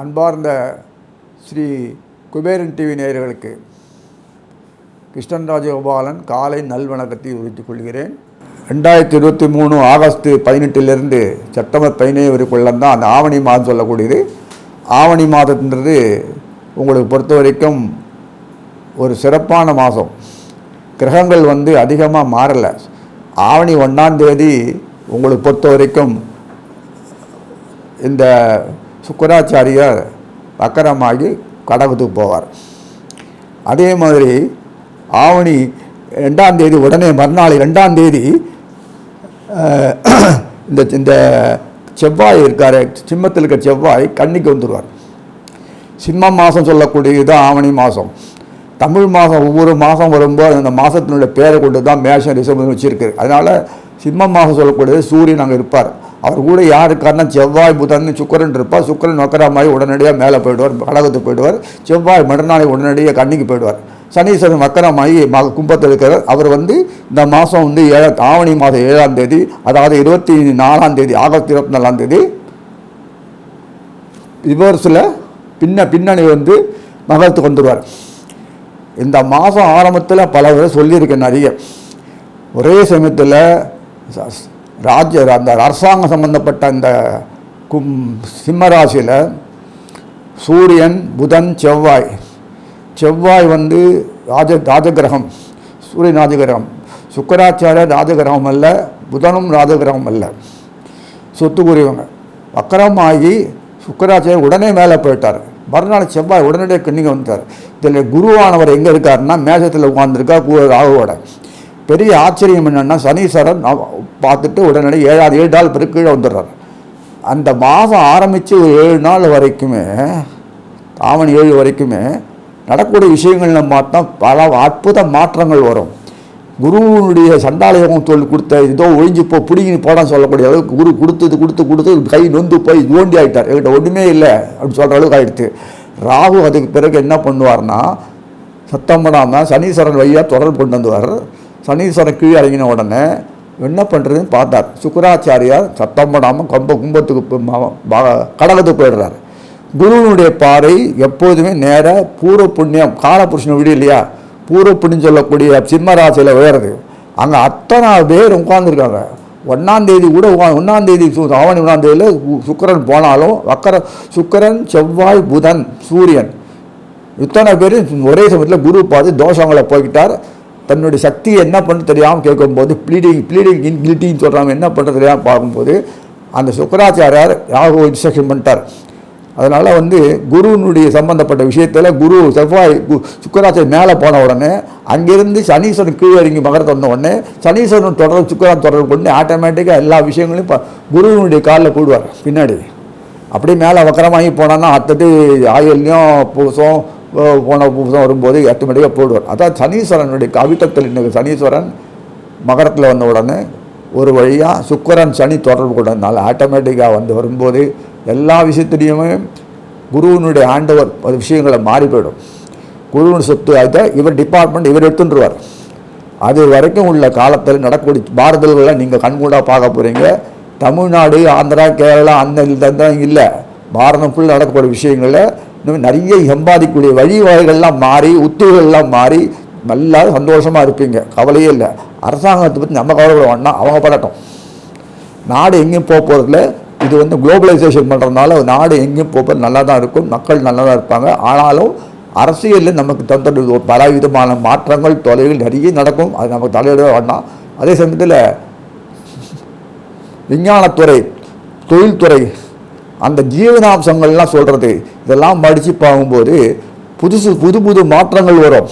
அன்பார்ந்த ஸ்ரீ குபேரன் டிவி நேயர்களுக்கு கிருஷ்ணன் ராஜகோபாலன் காலை நல்வணக்கத்தை உரித்துக் கொள்கிறேன். ரெண்டாயிரத்தி இருபத்தி மூணு ஆகஸ்ட் பதினெட்டிலிருந்து செப்டம்பர் பதினேழு வரைக்குள்ள தான் அந்த ஆவணி மாதம் சொல்லக்கூடியது. ஆவணி மாதம்ன்றது உங்களுக்கு பொறுத்த வரைக்கும் ஒரு சிறப்பான மாதம். கிரகங்கள் வந்து அதிகமாக மாறலை. ஆவணி ஒன்றாம் தேதி உங்களுக்கு பொறுத்த வரைக்கும் இந்த சுக்கராச்சாரியார் வக்கரமாகி கடகத்துக்கு போவார். அதே மாதிரி ஆவணி ரெண்டாம் தேதி உடனே மறுநாள் ரெண்டாம் தேதி இந்த இந்த செவ்வாய் இருக்கார் சிம்மத்தில் இருக்க செவ்வாய் கண்ணிக்கு வந்துடுவார் சிம்ம மாதம் சொல்லக்கூடியது ஆவணி மாதம் தமிழ் மாதம் ஒவ்வொரு மாதம் வரும்போது அந்த மாதத்தினுடைய பேரை கொண்டு தான் மேஷம் ரிசர்வ் வச்சுருக்கு அதனால் சிம்ம மாதம் சொல்லக்கூடியது சூரியன் அங்கே இருப்பார். அவர் கூட யார் இருக்காருன்னா செவ்வாய் புதன் சுக்கரன் இருப்பார். சுக்கரன் நொக்கரமாயி உடனடியாக மேலே போயிடுவார் கடகத்துக்கு போயிடுவார். செவ்வாய் மறுநாளை உடனடியாக கண்ணிக்கு போயிடுவார். சனீஸ்வரன் மக்கரமாயி ம கும்பத்தில் இருக்கிறார் அவர் வந்து இந்த மாதம் வந்து ஏழ ஆவணி மாதம் ஏழாம் தேதி அதாவது இருபத்தி நாலாம் தேதி ஆகஸ்ட் இருபத்தி நாலாம் தேதி ரிவர்ஸில் பின்ன பின்னணி வந்து நகரத்துக்கு வந்துடுவார் இந்த மாதம் ஆரம்பத்தில் பல தடவை சொல்லியிருக்கேன் நிறைய ஒரே சமயத்தில் ராஜ்ய அந்த அரசாங்கம் சம்பந்தப்பட்ட அந்த கும் சிம்மராசியில் சூரியன் புதன் செவ்வாய். செவ்வாய் வந்து ராஜ ராஜகிரகம் சூரியன் ராஜகிரகம். சுக்கராச்சாரியர் ராஜகிரகம் அல்ல புதனும் ராஜகிரகம் அல்ல. சொத்துக்குரியவங்க. வக்கரமாகி சுக்கராச்சாரியர் உடனே மேலே போயிட்டார். மறுநாள் செவ்வாய் உடனடியாக கிண்ணிங்க வந்துட்டார். இதில் குருவானவர் எங்கே இருக்காருன்னா மேசத்தில் உட்காந்துருக்கா ராகுவோட. பெரிய ஆச்சரியம் என்னென்னா சனீஸ்வரன் பார்த்துட்டு உடனடி ஏழாவது ஏழு நாள் பிறகு கீழே வந்துடுறார். அந்த மாதம் ஆரம்பித்து ஒரு ஏழு நாள் வரைக்குமே ஆவணி ஏழு வரைக்குமே நடக்கக்கூடிய விஷயங்கள்ல பார்த்தா பல அற்புத மாற்றங்கள் வரும். குருவினுடைய சண்டாலயம் தொழில் கொடுத்த இதோ ஒழிஞ்சு போ பிடிங்கி போடான்னு சொல்லக்கூடிய அளவுக்கு குரு கொடுத்தது கொடுத்து கொடுத்து கை நொந்து போய் தோண்டி ஆயிட்டார். என்கிட்ட ஒன்றுமே இல்லை அப்படின்னு சொல்கிற அளவுக்கு ஆகிடுச்சு ராகு அதுக்கு பிறகு என்ன பண்ணுவார்னா சத்தம் பண்ணாமல் சனீஸ்வரன் வழியாக தொடர்பு கொண்டு வந்துவார். சனீஸ்வரன் கீழே இறங்கின உடனே என்ன பண்ணுறதுன்னு பார்த்தார். சுக்கராச்சாரியார் சத்தம் பண்ணாமல் கம்ப கும்பத்துக்கு போ- கடகத்துக்கு போயிடுறாரு. குருவினுடைய பாறை எப்போதுமே நேராக பூர்வ புண்ணியம் காலபுருஷன் வீடு இல்லையா? பூர்வ புண்ணியம் சொல்லக்கூடிய சிம்ம ராசியில் விழுறது அங்கே அத்தனை பேர் உட்காந்துருக்காங்க ஒன்றாந்தேதி கூட ஒன்றாந்தேதி ஆவணி ஒன்றாந்தேதியில் சுக்கிரன் போனாலும் வக்கர சுக்கிரன் செவ்வாய் புதன் சூரியன். இத்தனை பேர் ஒரே சமயத்தில் குரு பார்த்து தோஷங்களை போய்கிட்டார் தன்னுடைய சக்தியை என்ன பண்ண தெரியாமல் கேட்கும்போது ப்ளீடிங் ப்ளீடிங் இன் கில்ட்டின்னு சொல்கிறாங்க என்ன பண்ணுறது தெரியாமல் பார்க்கும்போது அந்த சுக்கராச்சாரியார் ராகு இன்ஸ்ட்ரக்ஷன் பண்ணிட்டார். அதனால் வந்து குருவினுடைய சம்பந்தப்பட்ட விஷயத்தில் குரு செவ்வாய் கு- மேலே போன உடனே அங்கேருந்து சனீஸ்வரன் கீழே இறங்கி மகரத்தை வந்த உடனே சனீஸ்வரன் தொடர்பு சுக்கரான் தொடர்பு கொண்டு ஆட்டோமேட்டிக்காக எல்லா விஷயங்களையும் இப்போ குருவினுடைய காலில் போடுவார் பின்னாடி. அப்படியே மேலே வக்கரமாகி போனான்னா அத்தது ஆயுள்லையும் பூசம் போன பூசம் வரும்போது ஆட்டோமேட்டிக்காக போடுவார். அதான் சனீஸ்வரனுடைய கவிதத்தில் இன்னைக்கு சனீஸ்வரன் மகரத்தில் வந்த உடனே ஒரு வழியாக சுக்கரன் சனி தொடர்பு கொண்டதுனால ஆட்டோமேட்டிக்காக வந்து வரும்போது எல்லா விஷயத்துலேயுமே குருவினுடைய ஆண்டவர் விஷயங்களை மாறி போயிடும். குருவின் சொத்து அதை இவர் டிபார்ட்மெண்ட் இவர் எடுத்துட்டுருவார் அது வரைக்கும் உள்ள காலத்தில் நடக்கக்கூடிய பாரதல்களை நீங்கள் கண்கூடாக பார்க்க போகிறீங்க தமிழ்நாடு ஆந்திரா கேரளா அந்த இந்த இல்லை. பாரதம் ஃபுல் நடக்கக்கூடிய விஷயங்களில் இன்னும் நிறைய சம்பாதிக்கக்கூடிய வழிவகைகள்லாம் மாறி உத்துகள்லாம் மாறி நல்லா சந்தோஷமாக இருப்பீங்க. கவலையே இல்லை. அரசாங்கத்தை பற்றி நம்ம கவலைப்பட வேண்டாம் அவங்க படட்டும். நாடு எங்கேயும் போக போகிறதுல இது வந்து குளோபலைசேஷன் பண்ணுறதுனால நாடு எங்கேயும் போக நல்லா தான் இருக்கும் மக்கள் நல்லா தான் இருப்பாங்க. ஆனாலும் அரசியலில் நமக்கு தந்த ஒரு பல விதமான மாற்றங்கள் தொலைவில் நிறைய நடக்கும். அது நமக்கு தலையிட வேண்டாம். அதே சமயத்தில் விஞ்ஞானத்துறை தொழில்துறை அந்த ஜீவனாம்சங்கள்லாம் சொல்கிறது இதெல்லாம் படித்து பார்க்கும்போது புதுசு புது புது மாற்றங்கள் வரும்.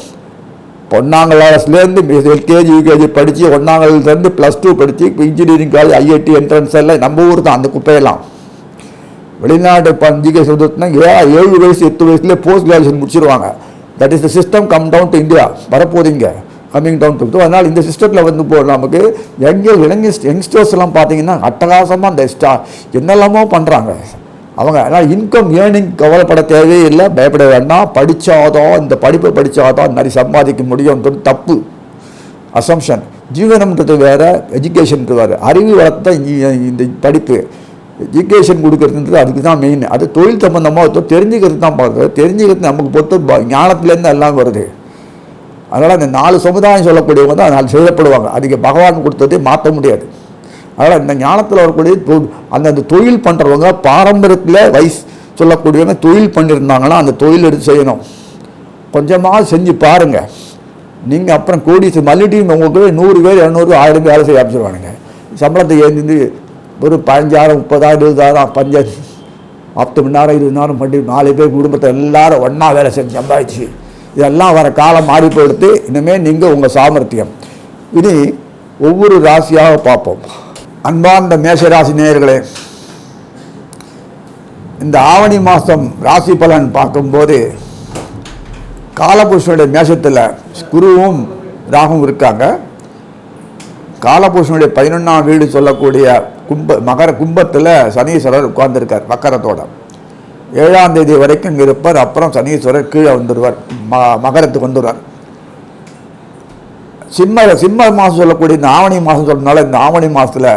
ஒன்றாங்கலேருந்து எல்கேஜி யூகேஜி படித்து ஒன்றாங்கலேருந்து ப்ளஸ் டூ படித்து இப்போ இன்ஜினியரிங் காலேஜ் ஐஐடி என்ட்ரன்ஸ் எல்லாம் நம்ம ஊர் தான் அந்த குப்பையெல்லாம். வெளிநாடு பஞ்சிகை சொல்றதுனா ஏ ஏழு வயசு எட்டு வயசுலேயே போஸ்ட் கிராஜுவேஷன் முடிச்சிருவாங்க. That is the system come down to India வரப்போதீங்க coming down to அதனால் இந்த சிஸ்டத்தில் வந்து போ நமக்கு யங்க இளைஞ யங்ஸ்டர்ஸ் எல்லாம் பார்த்தீங்கன்னா அட்டகாசமாக அந்த ஸ்டா என்னெல்லாமோ பண்ணுறாங்க அவங்க ஆனால் இன்கம் ஏர்னிங் கவலைப்பட தேவையே இல்லை பயப்பட வேண்டாம். படித்தாதான் இந்த படிப்பை படித்தாதான் நிறைய சம்பாதிக்க முடியும்ன்றது தப்பு. அசம்ஷன் ஜீவனம்ன்றது வேறு எஜுகேஷன்ன்றது வேறு. அறிவு வளர்த்து இந்த படிப்பு. எஜுகேஷன் கொடுக்கறதுன்றது அதுக்கு தான் மெயின் அது தொழில் சம்மந்தமாக தெரிஞ்சுக்கிறது தான் பார்க்குறது தெரிஞ்சுக்கிறது நமக்கு பொறுத்த ஞானத்துலேருந்து எல்லாம் வருது. அதனால் அந்த நாலு சமுதாயம் சொல்லக்கூடியவங்க தான் நாலு செய்யப்படுவாங்க. அதுக்கு பகவான் கொடுத்ததே மாற்ற முடியாது. அதனால் இந்த ஞானத்தில் வரக்கூடிய தொ- அந்தந்த தொழில் பண்ணுறவங்க பாரம்பரியத்தில் வயசு சொல்லக்கூடியவங்க தொழில் பண்ணியிருந்தாங்கன்னா அந்த தொழில் எடுத்து செய்யணும். கொஞ்சமாக செஞ்சு பாருங்கள் நீங்கள் அப்புறம் கோடி மல்லிட்டியும் உங்களுக்கு நூறு பேர் இரநூறு ஆயிரம் பேர் வேலை செய்ய ஆரம்பிச்சிருவானுங்க. சம்பளத்தை ஏந்திந்து ஒரு பதினஞ்சாயிரம் முப்பதாயிரம் இருபதாயிரம் பஞ்சாயிரம் பத்து மணி நேரம் இருபது நேரம் பண்ணி நாலு பேர் குடும்பத்தை எல்லாரும் ஒன்றா வேலை செஞ்சு சம்பாதிச்சு. இதெல்லாம் வர காலம் மாறி போயிடுத்து இனிமேல் நீங்கள் உங்கள் சாமர்த்தியம். இனி ஒவ்வொரு ராசியாக பார்ப்போம். அன்பார்ந்த மேஷராசி நேயர்களே இந்த ஆவணி மாதம் ராசி பலன் பார்க்கும்போது காலபூஷனுடைய மேஷத்தில் குருவும் ராகும் இருக்காங்க. காலபூஷனுடைய பதினொன்றாம் வீடு சொல்லக்கூடிய கும்ப மகர கும்பத்தில் சனீஸ்வரர் உட்கார்ந்துருக்கார் மக்கரத்தோட ஏழாம் தேதி வரைக்கும் இருப்பார் அப்புறம் சனீஸ்வரர் கீழே வந்துடுவார் ம மகரத்துக்கு வந்துடுவார். சிம்ம சிம்ம மாதம் சொல்லக்கூடிய இந்த ஆவணி மாதம் சொல்றதுனால இந்த ஆவணி மாதத்தில்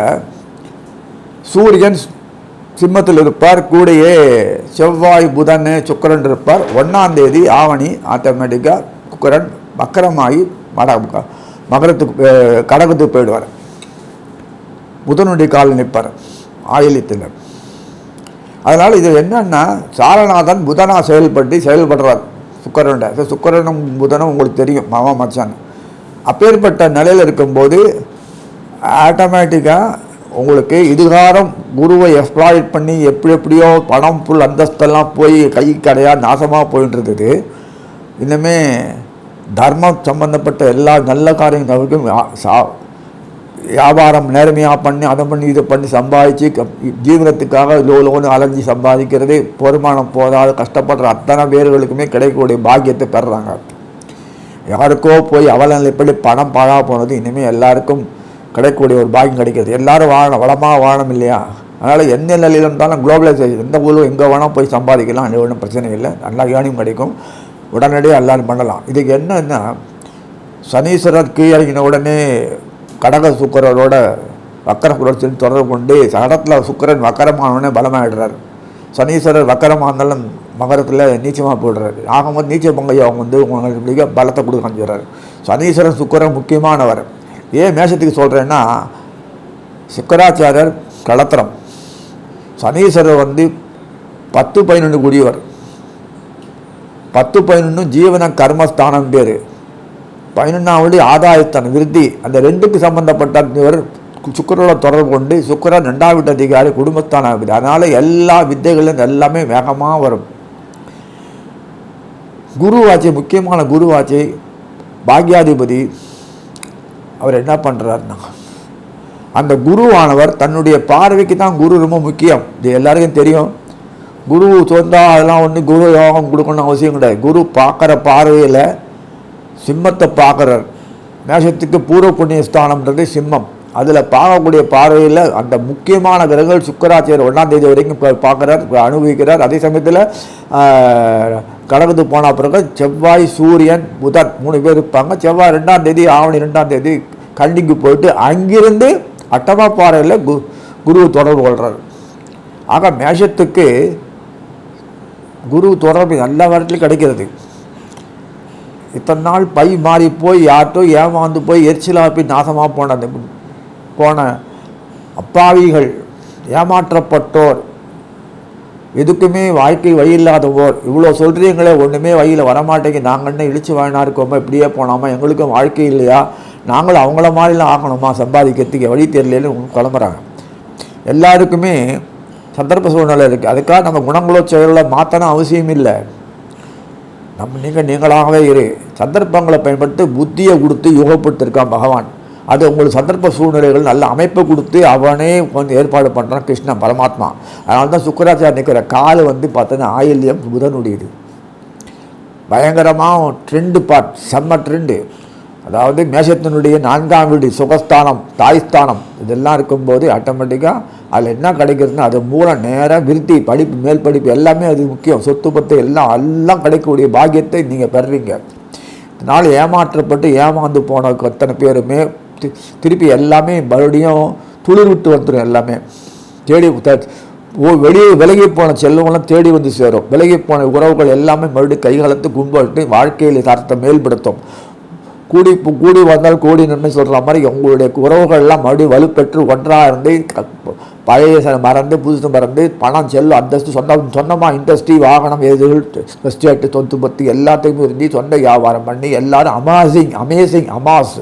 சூரியன் சிம்மத்தில் இருப்பார். கூடயே செவ்வாய் புதன் சுக்கரன் இருப்பார். ஒன்றாம் தேதி ஆவணி ஆட்டோமேட்டிக்காக குக்கரன் மக்கரமாகி மட மகரத்துக்கு கடகத்துக்கு போயிடுவார். புதனுடைய கால் நிற்பார் ஆயிலித்தில் அதனால் இது என்னென்னா சாரநாதன் புதனாக செயல்பட்டு செயல்படுறார் சுக்கரனுடைய. சுக்கரனும் புதனும் உங்களுக்கு தெரியும் மாமா மச்சான் அப்பேற்பட்ட நிலையில் இருக்கும்போது ஆட்டோமேட்டிக்காக உங்களுக்கு இதுகாரம் குருவை எக்ஸ்ப்ளாய்ட் பண்ணி எப்படி எப்படியோ பணம் புல் அந்தஸ்தெல்லாம் போய் கை கடையாக நாசமாக போயிட்டு இருந்தது இன்னுமே தர்மம் சம்பந்தப்பட்ட எல்லா நல்ல காரியங்களுக்கும் சா- வியாபாரம் நேர்மையாக பண்ணி அதை பண்ணி இதை பண்ணி சம்பாதிச்சு க- ஜீவனத்துக்காக லோ லோன்னு அலைஞ்சி சம்பாதிக்கிறது வருமானம் போதாது கஷ்டப்படுற அத்தனை பேர்களுக்குமே கிடைக்கக்கூடிய பாக்கியத்தை பெறுறாங்க. யாருக்கோ போய் அவலநிலைப்படி பணம் பாழாக போனது இனிமேல் எல்லாருக்கும் கிடைக்கக்கூடிய ஒரு பாக்கியம் கிடைக்கிறது. எல்லாரும் வாழணும் வளமாக வாழணும் இல்லையா? அதனால் எந்த நிலையில் இருந்தாலும் குளோபலைசேஷன் எந்த ஊரும் எங்கே வேணால் போய் சம்பாதிக்கலாம் அது ஒன்றும் பிரச்சனை இல்லை. நல்லா ஏர்னிங் கிடைக்கும். உடனடியாக எல்லாரும் பண்ணலாம். இதுக்கு என்னன்னா சனீஸ்வரர் கீழங்கின உடனே கடக சுக்கரரோட வக்கர புரட்சியில் தொடர்பு கொண்டு சடத்தில் சுக்கரன் வக்கரமானவனே பலமாகிடுறார் சனீஸ்வரர் வக்கரமாக இருந்தாலும் மகரத்தில் நீச்சமாக போயிடுறாரு ஆகும்போது நீச்ச பங்கையை அவங்க வந்து உங்களுக்கு மிக பலத்தை கொடுக்க காமிச்சிடுறாரு சனீஸ்வரன் சுக்கரன் முக்கியமானவர். ஏன் மேஷத்துக்கு சொல்கிறேன்னா சுக்கராச்சாரியர் கலத்திரம் சனீஸ்வரர் வந்து பத்து பதினொன்று கூடியவர். பத்து பதினொன்று ஜீவன கர்மஸ்தானம் பேர். பதினொன்றாவது ஆதாயஸ்தானம் விருத்தி. அந்த ரெண்டுக்கு சம்பந்தப்பட்ட இவர் சுக்கரோட தொடர்பு கொண்டு சுக்கரன் ரெண்டாம் வீட்டு அதிகாரி குடும்பஸ்தானம் இருக்குது அதனால் எல்லா வித்தைகளும் எல்லாமே வேகமாக வரும். குரு ஆட்சி முக்கியமான குருவாட்சி பாக்யாதிபதி அவர் என்ன பண்ணுறாருன்னா அந்த குருவானவர் தன்னுடைய பார்வைக்கு தான் குரு ரொம்ப முக்கியம். இது எல்லாருக்கும் தெரியும். குரு சொந்தா அதெல்லாம் ஒன்று குரு யோகம் கொடுக்கணும்னு அவசியம் கிடையாது. குரு பார்க்குற பார்வையில் சிம்மத்தை பார்க்குறார். மேஷத்துக்கு பூர்வ புண்ணிய ஸ்தானம்ன்றது சிம்மம். அதில் பார்க்கக்கூடிய பார்வையில் அந்த முக்கியமான கிரகங்கள் சுக்கராச்சாரியர் ஒன்றாம் தேதி வரைக்கும் இப்போ பார்க்குறார் அனுபவிக்கிறார். அதே சமயத்தில் கடவுது போன பிறகு செவ்வாய் சூரியன் புதன் மூணு பேர் இருப்பாங்க. செவ்வாய் ரெண்டாம் தேதி ஆவணி ரெண்டாம் தேதி கண்டிக்கு போயிட்டு அங்கிருந்து அட்டமா பாறையில் கு குரு தொடர்பு கொள்கிறார் ஆக மேஷத்துக்கு குரு தொடர்பு நல்ல வரத்துலையும் கிடைக்கிறது. இத்தனை நாள் பை மாறி போய் யார்ட்டோ ஏமாந்து போய் எரிச்சலாக போய் நாசமாக போன போன அப்பாவிகள் ஏமாற்றப்பட்டோர் எதுக்குமே வாழ்க்கை வழி இல்லாதவோர் இவ்வளோ சொல்கிறீங்களே ஒன்றுமே வழியில் வரமாட்டேங்க நாங்கள் என்ன இழிச்சு வாங்கினா இருக்கோமா? இப்படியே போனாமா? எங்களுக்கும் வாழ்க்கை இல்லையா? நாங்களும் அவங்கள மாதிரிலாம் ஆகணுமா? சம்பாதிக்கிறதுக்கு வழி தெரியலன்னு கிளம்புறாங்க. எல்லாருக்குமே சந்தர்ப்ப சூழ்நிலை இருக்குது அதுக்காக நம்ம குணங்களோ செயலோ மாற்றணும் அவசியம் இல்லை. நம்ம நீங்கள் நீங்களாகவே இரு. சந்தர்ப்பங்களை பயன்படுத்தி புத்தியை கொடுத்து யோகப்படுத்திருக்கான் பகவான். அது உங்களுக்கு சந்தர்ப்ப சூழ்நிலைகள் நல்ல அமைப்பை கொடுத்து அவனே கொஞ்சம் ஏற்பாடு பண்ணுறான் கிருஷ்ணன் பரமாத்மா. அதனால தான் சுக்கராச்சாரம் நிற்கிற கால் வந்து பார்த்தோன்னா ஆயில்யம் புதனுடையது பயங்கரமாக ட்ரெண்டு பார்ட் செம்ம ட்ரெண்டு அதாவது மேஷத்தினுடைய நான்காம் வீடு சுகஸ்தானம் தாய்ஸ்தானம் இதெல்லாம் இருக்கும்போது ஆட்டோமேட்டிக்காக அதில் என்ன கிடைக்கிறதுன்னா அது மூலம் நேராக விருத்தி படிப்பு மேல் படிப்பு எல்லாமே அது முக்கியம். சொத்து பத்து எல்லாம் எல்லாம் கிடைக்கக்கூடிய பாக்கியத்தை நீங்கள் பெறுறீங்க. இதனால் ஏமாற்றப்பட்டு ஏமாந்து போன அத்தனை பேருமே திருப்பி எல்லாமே மறுபடியும் துளிர் விட்டு வந்துடும் எல்லாமே. தேடி ஓ வெளியே விலகி போன செல்வங்களாம் தேடி வந்து சேரும். விலகி போன உறவுகள் எல்லாமே மறுபடியும் கைகாலத்து கும்பட்டு வாழ்க்கையில் தரத்தை மேல்படுத்தும். கூடி கூடி வந்தால் கூடி நன்மை சொல்கிற மாதிரி உங்களுடைய உறவுகள்லாம் மறுபடியும் வலுப்பெற்று ஒன்றாக இருந்து பழைய மறந்து புதுசு மறந்து பணம் செல்லும் அந்தஸ்து சொந்த சொந்தமாக இண்டஸ்ட்ரி வாகனம் எதிர்கள் எஸ்டேட்டு சொத்து பத்து எல்லாத்தையும் இருந்து சொந்த வியாபாரம் பண்ணி எல்லாரும் அமேசிங் அமேசிங் அமாஸ்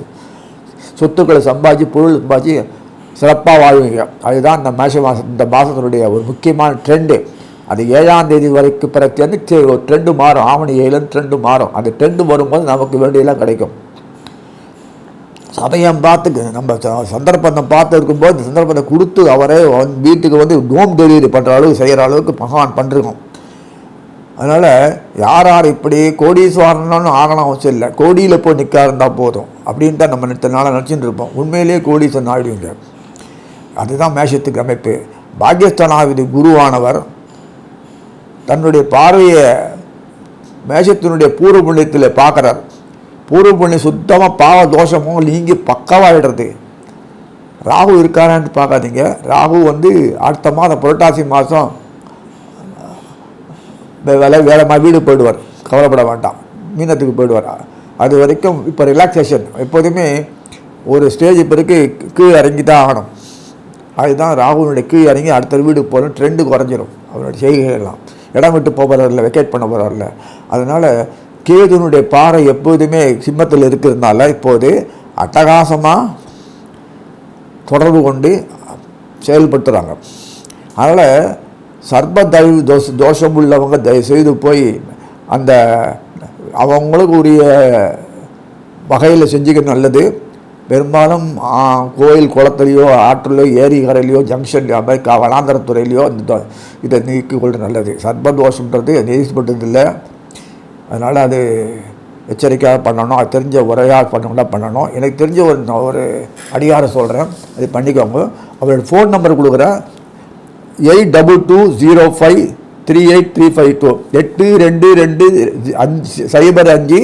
சொத்துக்களை சம்பாதிச்சு பொருள் சம்பாதிச்சு சிறப்பாக வாழ்வீங்க. அதுதான் இந்த மேஷ மாதம் இந்த மாதத்தினுடைய ஒரு முக்கியமான ட்ரெண்டு அது ஏழாம் தேதி வரைக்கும் பிறகு வந்து சரி, ஒரு ட்ரெண்டு மாறும். ஆவணி ஏழுன்னு ட்ரெண்டு மாறும். அந்த ட்ரெண்டு வரும்போது நமக்கு வேண்டியெல்லாம் கிடைக்கும். சமயம் பார்த்து நம்ம ச- சந்தர்ப்பத்தை பார்த்து இருக்கும்போது இந்த சந்தர்ப்பத்தை கொடுத்து அவரே வந்து வீட்டுக்கு வந்து ஹோம் டெலிவரி பண்ணுற அளவுக்கு செய்கிற அளவுக்கு மகான் பண்ணிருக்கோம். அதனால் யார் யார் இப்படி கோடீஸ்வரனும் ஆகணும் அவசியம் இல்லை. கோடியில் போய் நிற்க இருந்தால் போதும். அப்படின்ட்டு தான் நம்ம இத்தனை நாளாக நினச்சிட்டு இருப்போம். உண்மையிலேயே கோடீஸ்வரன் ஆகிடுவீங்க அதுதான் மேஷத்துக்கு அமைப்பு. பாக்கியஸ்தானாவிதி குருவானவர் தன்னுடைய பார்வையை மேஷத்தினுடைய பூர்வ புண்ணியத்தில் பார்க்குறார். பூர்வ புண்ணியம் சுத்தமாக பாவ தோஷமும் நீங்கி பக்கவாகிடுறது ராகு இருக்காரான்னு பார்க்காதீங்க. ராகு வந்து அடுத்த மாதம் புரட்டாசி மாதம் வேலை வேலை வீடு போயிடுவார். கவலைப்பட வேண்டாம். மீனத்துக்கு போயிடுவார். அது வரைக்கும் இப்போ ரிலாக்ஸேஷன் எப்போதுமே ஒரு ஸ்டேஜ் பிறகு கீழே இறங்கி தான் ஆகணும். அதுதான் ராகுனுடைய கீழே இறங்கி அடுத்த வீடு போகணும். ட்ரெண்டு குறைஞ்சிரும். அவருடைய செய்கைகள்லாம் இடம் விட்டு போகிறாரில்ல வெக்கேட் பண்ண போகிறாரில்ல அதனால் கேதுனுடைய பாறை எப்போதுமே சிம்மத்தில் இருக்கிறதுனால இப்போது அட்டகாசமாக தொடர்பு கொண்டு செயல்படுத்துகிறாங்க அதனால் சர்ப தயவு தோஷ தோஷம் உள்ளவங்க தயவு செய்து போய் அந்த அவங்களுக்கு உரிய வகையில் செஞ்சுக்க நல்லது. பெரும்பாலும் கோயில் குளத்துலையோ ஆற்றுலையோ ஏரி கரையிலையோ ஜங்ஷன் அது மாதிரி வனாந்தரத்துறையிலையோ இந்த தோ- இதை நீக்கிக்கொள்வது நல்லது. சர்ப தோஷம்ன்றது நீதிப்பட்டதில்லை அதனால் அது எச்சரிக்கையாக பண்ணணும். அது தெரிஞ்ச உரையாக பண்ணணும்னா பண்ணணும். எனக்கு தெரிஞ்ச ஒரு நான் ஒரு அடியாரை சொல்கிறேன் அது பண்ணிக்கோங்க. அவரோட ஃபோன் நம்பர் கொடுக்குறேன். Eight double two zero five three eight three five two. எட்டு ரெண்டு ரெண்டு அஞ்சு சைபர் அஞ்சு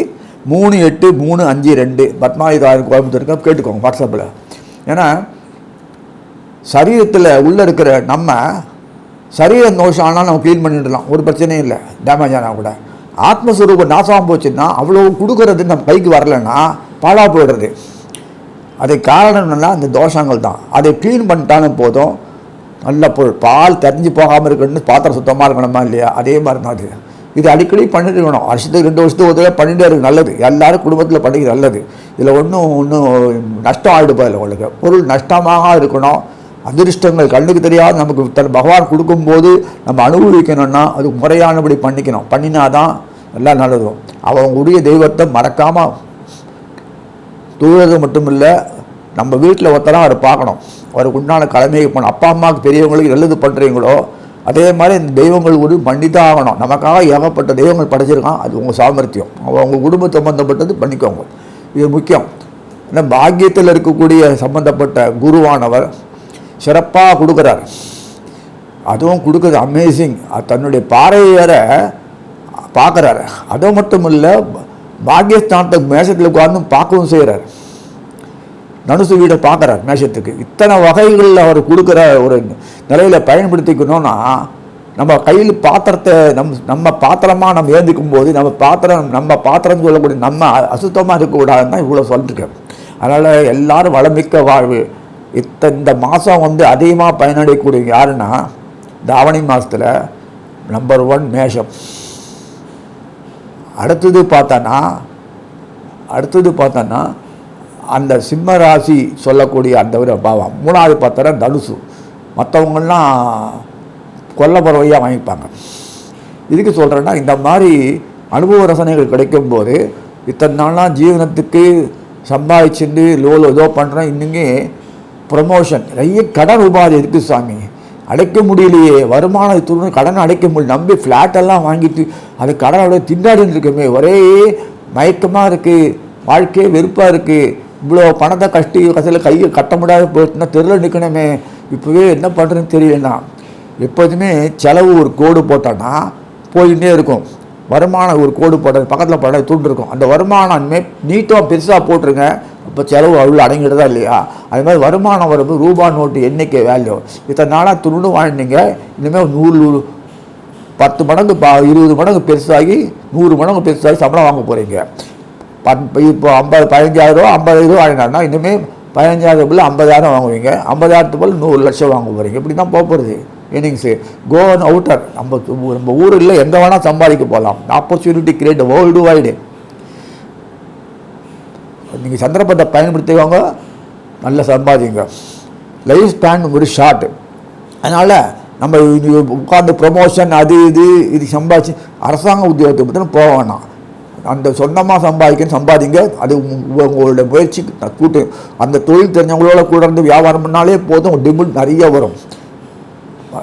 மூணு எட்டு மூணு அஞ்சு ரெண்டு. பத்மாயுதாயிரம் கோயம்புத்தூருக்கு கேட்டுக்கோங்க வாட்ஸ்அப்பில். ஏன்னா சரீரத்தில் உள்ளே இருக்கிற நம்ம சரீர தோஷம் ஆனால் நம்ம க்ளீன் பண்ணிடலாம். ஒரு பிரச்சனையும் இல்லை. டேமேஜ் ஆனால் கூட. ஆத்மஸ்வரூபம் நாசமாக போச்சுன்னா அவ்வளோ கொடுக்கறது நம்ம கைக்கு வரலைன்னா பாழா போயிடுறது. அதுக்கு காரணம் என்னென்னா அந்த தோஷங்கள் தான் அதை க்ளீன் பண்ணிட்டாலும் போதும். நல்ல பொருள். பால் தெரிஞ்சு போகாமல் இருக்கணும்னு பாத்திரம் சுத்தமாக இருக்கணுமா இல்லையா? அதே மாதிரி தான் அது இது அடிக்கடி பண்ணிட்டு இருக்கணும். வருஷத்துக்கு ரெண்டு வருஷத்துக்கு ஒரு தடவை பண்ணிட்டு இருக்கு நல்லது. எல்லாரும் குடும்பத்தில் பண்ணிக்கிறது நல்லது. இதில் ஒன்றும் ஒன்றும் நஷ்டம் ஆகிடுப்பா இல்லை உங்களுக்கு. பொருள் நஷ்டமாக இருக்கணும். அதிர்ஷ்டங்கள் கண்ணுக்கு தெரியாத நமக்கு தன் பகவான் கொடுக்கும்போது நம்ம அனுபவிக்கணும்னா அது முறையானபடி பண்ணிக்கணும். பண்ணினா தான் எல்லாம் நல்லதும். அவங்களுடைய தெய்வத்தை மறக்காமல் தூரது மட்டும் இல்லை நம்ம வீட்டில் ஒருத்தராக அவர் பார்க்கணும். அவருக்கு உண்டான கடமையை பண்ணணும். அப்பா அம்மாவுக்கு பெரியவங்களுக்கு நல்லது பண்ணுறீங்களோ அதே மாதிரி இந்த தெய்வங்கள் ஒரு பண்ணி தான் ஆகணும். நமக்காக ஏகப்பட்ட தெய்வங்கள் படைச்சிருக்கான். அது உங்கள் சாமர்த்தியம். அவங்க குடும்ப சம்பந்தப்பட்டது பண்ணிக்கோங்க. இது முக்கியம். ஏன்னா பாக்கியத்தில் இருக்கக்கூடிய சம்பந்தப்பட்ட குருவானவர் சிறப்பாக கொடுக்குறார். அதுவும் கொடுக்குறது அமேசிங் தன்னுடைய பாறையை வேற பார்க்குறாரு. அது மட்டும் இல்லை பாக்கியஸ்தானத்தை மேசத்தில் உட்கார்ந்து பார்க்கவும் செய்கிறார் நனுசு வீடை பார்க்குறார் மேஷத்துக்கு. இத்தனை வகைகளில் அவர் கொடுக்குற ஒரு நிலையில் பயன்படுத்திக்கணும்னா நம்ம கையில் பாத்திரத்தை நம் நம்ம பாத்திரமாக நம்ம ஏந்திக்கும் போது நம்ம பாத்திரம் நம்ம பாத்திரம் சொல்லக்கூடிய நம்ம அசுத்தமாக இருக்கக்கூடாதுன்னு தான் இவ்வளோ சொல்லிருக்கேன் அதனால் எல்லாரும் வளமிக்க வாழ்வு. இத்த இந்த மாதம் வந்து அதிகமாக பயனடையக்கூடிய யாருன்னா தாவணி மாதத்தில் நம்பர் ஒன் மேஷம். அடுத்தது பார்த்தோன்னா அடுத்தது பார்த்தோன்னா அந்த சிம்ம ராசி சொல்லக்கூடிய அந்த ஒரு பாவம். மூணாவது பார்த்தோன்னா தனுசு. மற்றவங்கள்லாம் கொல்லப்பறவையாக வாங்கிப்பாங்க. இதுக்கு சொல்கிறேன்னா இந்த மாதிரி அனுபவ ரசனைகள் கிடைக்கும்போது இத்தனை நாளாக ஜீவனத்துக்கு சம்பாதிச்சுட்டு லோலோ ஏதோ பண்ணுறோம் இன்னுமே ப்ரமோஷன் நிறைய கடன் உபாதி இருக்குது சாமி. அடைக்க முடியலையே வருமானத்துடன் கடன் அடைக்க முடியல. நம்பி ஃப்ளாட்டெல்லாம் வாங்கிட்டு அது கடனோட திண்டாடின்னு இருக்கமே ஒரே மயக்கமாக இருக்குது வாழ்க்கையே வெறுப்பாக இருக்குது இவ்வளோ பணத்தை கஷ்டி கசையில் கையை கட்ட முடியாத போயிட்டுனா தெருவில் நிற்கணுமே இப்போவே என்ன பண்ணுறதுன்னு தெரியலண்ணா. எப்போதுமே செலவு ஒரு கோடு போட்டோன்னா போயிட்டே இருக்கும். வருமானம் ஒரு கோடு போட்டது பக்கத்தில் போட துண்டு இருக்கும். அந்த வருமானம் நீட்டாக பெருசாக போட்டுருங்க. அப்போ செலவு அவ்வளோ அடங்கிடுதா இல்லையா? அது மாதிரி வருமானம் வரும்போது ரூபா நோட்டு எண்ணிக்கை வேல்யூ இத்தனை நாளாக துண்டு வாழ்ந்தீங்க. இனிமேல் நூறு நூறு பத்து மடங்கு பா இருபது மடங்கு பெருசாகி நூறு மடங்கு பெருசாகி சம்பளம் வாங்க போகிறீங்க பத் இப்போ ஐம்பது பதினஞ்சாயிரம் ரூபா வாங்கினாருன்னா இனிமேல் பதினஞ்சாயிரம் பில் ஐம்பதாயிரம் வாங்குவீங்க. ஐம்பதாயிரத்து போல் நூறு லட்சம் வாங்க போகிறீங்க இப்படி தான் போக போகிறது இன்னிங்ஸு கோ அண்ட் அவுட்டர் நம்ம நம்ம ஊரில் எங்கே வேணால் சம்பாதிக்க போகலாம் ஆப்பர்ச்சுனிட்டி கிரியேட் வேர்ல்டு வைடு நீங்கள் சந்தர்ப்பத்தை பயன்படுத்திக்கோங்க. நல்ல சம்பாதிங்க. லைஃப் ஸ்பேன் ஒரு ஷார்ட் அதனால் நம்ம இது உட்காந்து ப்ரொமோஷன் அது இது இது சம்பாதிச்சு அரசாங்க உத்தியோகத்தை பற்றி போக வேணாம். அந்த சொந்தமாக சம்பாதிக்கணும் சம்பாதிங்க. அது உங்களோட முயற்சி. கூட்டு அந்த தொழில் தெரிஞ்சவங்களோட கூட இருந்து வியாபாரம் பண்ணாலே போதும். டிமிட் நிறைய வரும்.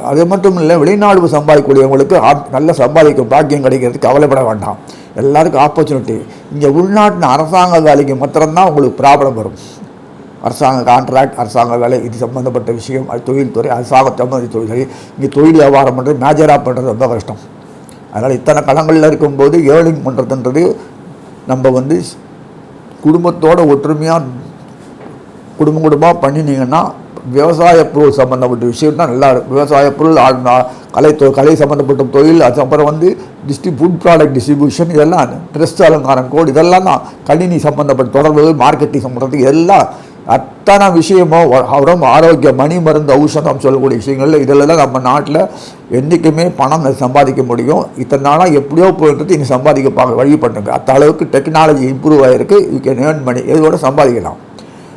அது மட்டும் இல்லை வெளிநாடு சம்பாதிக்கக்கூடியவங்களுக்கு ஆப்- நல்ல சம்பாதிக்க பாக்கியம் கிடைக்கிறதுக்கு கவலைப்பட வேண்டாம். எல்லாருக்கும் ஆப்பர்ச்சுனிட்டி இங்கே உள்நாட்டின் அரசாங்க வேலைக்கு மாத்திரம்தான் உங்களுக்கு ப்ராப்ளம் வரும். அரசாங்க கான்ட்ராக்ட் அரசாங்க வேலை இது சம்மந்தப்பட்ட விஷயம் அது தொழில்துறை அரசாங்க சம்மந்த தொழில். இங்கே தொழில் வியாபாரம் பண்ணுறது மேஜராக பண்ணுறது ரொம்ப கஷ்டம். அதனால் இத்தனை களங்களில் இருக்கும்போது ஏர்னிங் பண்ணுறதுன்றது நம்ம வந்து குடும்பத்தோட ஒற்றுமையாக குடும்பம் குடும்பமாக பண்ணினீங்கன்னா விவசாய பொருள் சம்மந்தப்பட்ட விஷயம் தான் நல்லா இருக்கும். விவசாய பொருள் கலை தொ கலை சம்மந்தப்பட்ட தொழில் அது அப்புறம் வந்து டிஸ்ட்ரி ஃபுட் ப்ராடக்ட் டிஸ்ட்ரிபியூஷன் இதெல்லாம் ட்ரெஸ் அலங்காரம் கோடு இதெல்லாம் தான் கணினி சம்மந்தப்பட்ட தொடர்புகள் மார்க்கெட்டிங் சம்மந்தப்பட்ட எல்லாம் அத்தனை விஷயமோ உடம்பு ஆரோக்கியம் ஆரோக்கிய மணி மருந்து ஔஷதம் சொல்லக்கூடிய விஷயங்கள்ல இதில் தான் நம்ம நாட்டில் என்றைக்குமே பணம் சம்பாதிக்க முடியும். இத்தனை நாளாக எப்படியோ போயிட்டு நீங்கள் சம்பாதிக்க பார்க்க வழி பண்ணுங்க அந்த அளவுக்கு டெக்னாலஜி இம்ப்ரூவ் ஆகிருக்கு யூ கேன் ஏர்ன் மணி இதோட சம்பாதிக்கலாம்.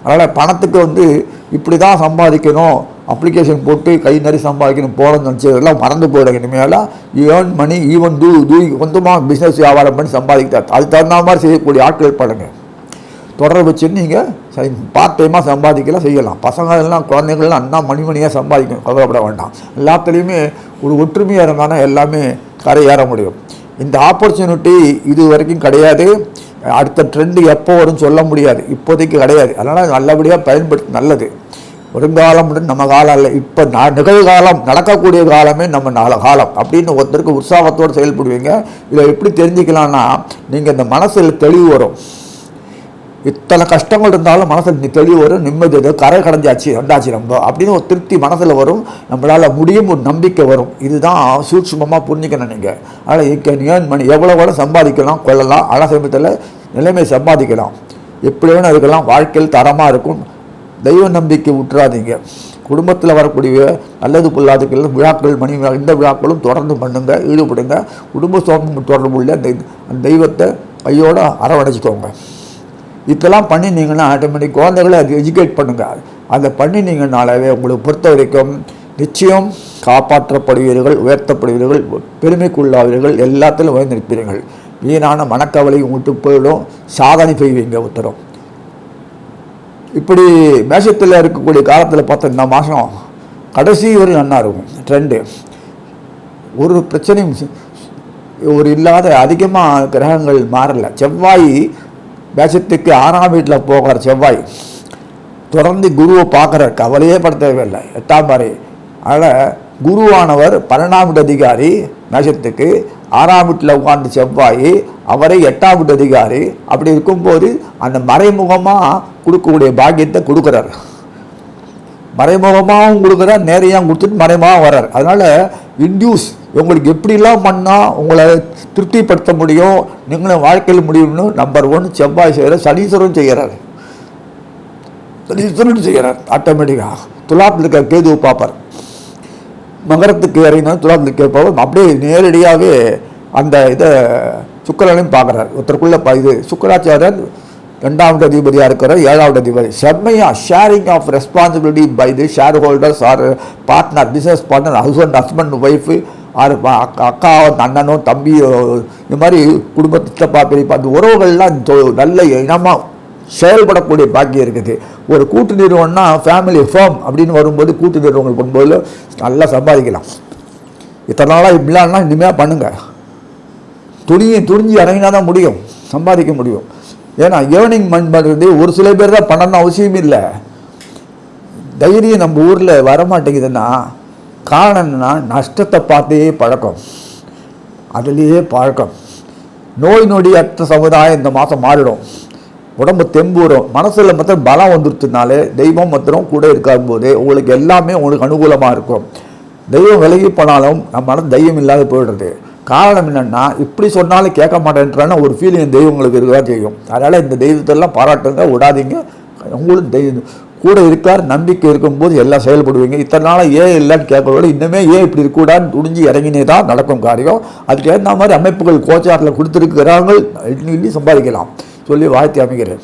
அதனால் பணத்துக்கு வந்து இப்படி தான் சம்பாதிக்கணும். அப்ளிகேஷன் போட்டு கை நிறைய சம்பாதிக்கணும் போகிறோம்னு நினச்சதெல்லாம் மறந்து போயிடுங்க இனிமேல். Earn money even to do கொஞ்சமாக பிஸ்னஸ் வியாபாரம் பண்ணி சம்பாதிக்கிறார் அது தகுந்த மாதிரி செய்யக்கூடிய ஆட்கள் பாருங்கள் தொடர்பு வச்சு நீங்கள் பார்ட் டைமாக சம்பாதிக்கலாம் செய்யலாம். பசங்க எல்லாம் குழந்தைங்கள்லாம் அண்ணா மணிமணியாக சம்பாதிக்கும் கவலைப்பட வேண்டாம். எல்லாத்துலேயுமே ஒரு ஒற்றுமையாக இருந்தாலும் எல்லாமே கரையேற முடியும். இந்த ஆப்பர்ச்சுனிட்டி இது வரைக்கும் கிடையாது. அடுத்த ட்ரெண்டு எப்போ வரும்னு சொல்ல முடியாது. இப்போதைக்கு கிடையாது. அதனால் நல்லபடியாக பயன்படுத்தி நல்லது. வருங்காலம் நம்ம காலம் இல்லை இப்போ நான் நிகழ்காலம் நடக்கக்கூடிய காலமே நம்ம நாள காலம். அப்படின்னு ஒருத்தருக்கு உற்சாகத்தோடு செயல்படுவீங்க. இதை எப்படி தெரிஞ்சுக்கலாம்னா நீங்கள் இந்த மனசில் தெளிவு வரும். இத்தனை கஷ்டங்கள் இருந்தாலும் மனசில் தெளிவு வரும் நிம்மதி வரும். கரை கடைஞ்சாச்சு வந்தாச்சு நம்ம அப்படின்னு ஒரு திருப்தி மனசில் வரும் நம்மளால் முடியும் ஒரு நம்பிக்கை வரும். இதுதான் சூட்சுமமாக புரிஞ்சுக்கணும் நீங்கள் அதனால் யூ கேன் ஏர்ன் மணி எவ்வளோ கூட சம்பாதிக்கலாம் கொள்ளலாம் ஆனால் சமயத்தில் நிலைமை சம்பாதிக்கலாம். எப்படி வேணும் இருக்கலாம். வாழ்க்கையில் தரமாக இருக்கும். தெய்வ நம்பிக்கை விட்டுறாதீங்க குடும்பத்தில் வரக்கூடிய நல்லது பொல்லாதுக்கள் விழாக்கள் மணி விழா இந்த விழாக்களும் தொடர்ந்து பண்ணுங்க ஈடுபடுங்க. குடும்ப சோகம் தொடர்பு உள்ள அந்த அந்த தெய்வத்தை கையோடு அரவணைச்சிக்கோங்க இதெல்லாம் பண்ணினீங்கன்னா ஆட்டோமேட்டிக் குழந்தைகளை அது எஜுகேட் பண்ணுங்கள் அதை பண்ணினீங்கனாலவே உங்களை பொறுத்த வரைக்கும் நிச்சயம் காப்பாற்றப்படுவீர்கள் உயர்த்தப்படுவீர்கள் பெருமைக்குள்ளாவீர்கள் எல்லாத்திலும் உயர்ந்திருப்பீர்கள். வீணான மனக்கவலை உங்களுக்கு போயிடும் சாதனை செய்வீங்க உத்தரம் இப்படி மேஷத்தில் இருக்கக்கூடிய காலத்தில் பார்த்தா இந்த மாதம் கடைசி ஒரு நல்லா இருக்கும் ட்ரெண்டு ஒரு பிரச்சனையும் ஒரு இல்லாத அதிகமாக கிரகங்கள் மாறலை. செவ்வாய் மேஷத்துக்கு ஆறாம் வீட்டில் போகிற செவ்வாய். தொடர்ந்து குருவை பார்க்குற கவலையே பட தேவையில்லை எட்டாம் பாறை அதனால் குருவானவர் பன்னெண்டாம் வீட்டு அதிகாரி மேஷத்துக்கு ஆறாம் வீட்டில் உட்கார்ந்து செவ்வாய் அவரை எட்டாம் வீட்டு அதிகாரி. அப்படி இருக்கும்போது அந்த மறைமுகமாக கொடுக்கக்கூடிய பாக்கியத்தை கொடுக்குறாரு. மறைமுகமாகவும் கொடுக்குறார் நேரையாக கொடுத்துட்டு மறைமுகமாக வர்றார். அதனால் இன்டியூஸ் உங்களுக்கு எப்படிலாம் பண்ணால் உங்களை திருப்திப்படுத்த முடியும் நீங்களும் வாழ்க்கையில் முடியும்னு நம்பர் ஒன் செவ்வாய் செய்கிற சனீஸ்வரன் செய்கிறார் சனீஸ்வரன் செய்கிறார் ஆட்டோமேட்டிக்காக துலாத்தில் இருக்க கேதுவை பார்ப்பார். மகரத்துக்கு இறங்கினா துலாத்தில் கேட்பார் அப்படியே நேரடியாகவே அந்த இதை சுக்கரனையும் பார்க்குறார். ஒருத்தருக்குள்ள இது சுக்கராச்சாரியர் ரெண்டாவது அதிபதியாக இருக்கிற ஏழாவது அதிபதி. செம்மையா sharing of responsibility by the shareholders or partner business partner husband husband wife or அக்கா அண்ணனோ தம்பியோ இந்த மாதிரி குடும்பத்தை சித்தப்பா பெரியப்பா அந்த உறவுகள்லாம் நல்ல இனமாக செயல்படக்கூடிய பாக்கியம் இருக்குது. ஒரு கூட்டு நிறுவனம்னா ஃபேமிலி ஃபேம் அப்படின்னு வரும்போது கூட்டு நிறுவனங்கள் பண்ணும்போது நல்லா சம்பாதிக்கலாம். இத்தனை நாளாக இப்படிலாம் இனிமேல் பண்ணுங்கள் துணியை துணிஞ்சு இறங்கினா தான் முடியும். சம்பாதிக்க முடியும். ஏன்னா ஏர்னிங் மண் பண்ணுறது ஒரு சில பேர் தான் பண்ணணும் அவசியம் இல்லை. தைரியம் நம்ம ஊரில் வரமாட்டேங்குதுன்னா காரணம் என்னென்னா நஷ்டத்தை பார்த்தே பழக்கம். அதுலேயே பழக்கம். நோய் நொடி அற்ற சமுதாயம் இந்த மாதம் மாறிடும். உடம்பு தெம்பு வரும் மனசில் மொத்தம் பலம் வந்துருச்சுனாலே தெய்வம் மொத்தம் கூட இருக்கும் போது உங்களுக்கு எல்லாமே உங்களுக்கு அனுகூலமாக இருக்கும். தெய்வம் விலகி போனாலும் நம்ம மனசு தெய்வம் இல்லாத போயிடுறது. காரணம் என்னென்னா இப்படி சொன்னாலும் கேட்க மாட்டேன்றான ஒரு ஃபீலிங் தெய்வங்களுக்கு இருக்க செய்யும். அதனால் இந்த தெய்வத்தெல்லாம் பாராட்டுங்க விடாதீங்க. உங்களும் தெய்வம். கூட இருக்கார் நம்பிக்கை இருக்கும்போது எல்லாம் செயல்படுவீங்க. இத்தனை நாளாக ஏன் இல்லைன்னு கேட்கறதோட இன்னுமே ஏன் இப்படி இருக்கக்கூடாதுன்னு துணிஞ்சு இறங்கினே தான் நடக்கும் காரியம். அதுக்கு ஏற்ற மாதிரி அமைப்புகள் கோச்சாரில் கொடுத்துருக்கிறாங்க இன்னி சம்பாதிக்கலாம். சொல்லி வாழ்த்தி அமைகிறேன்.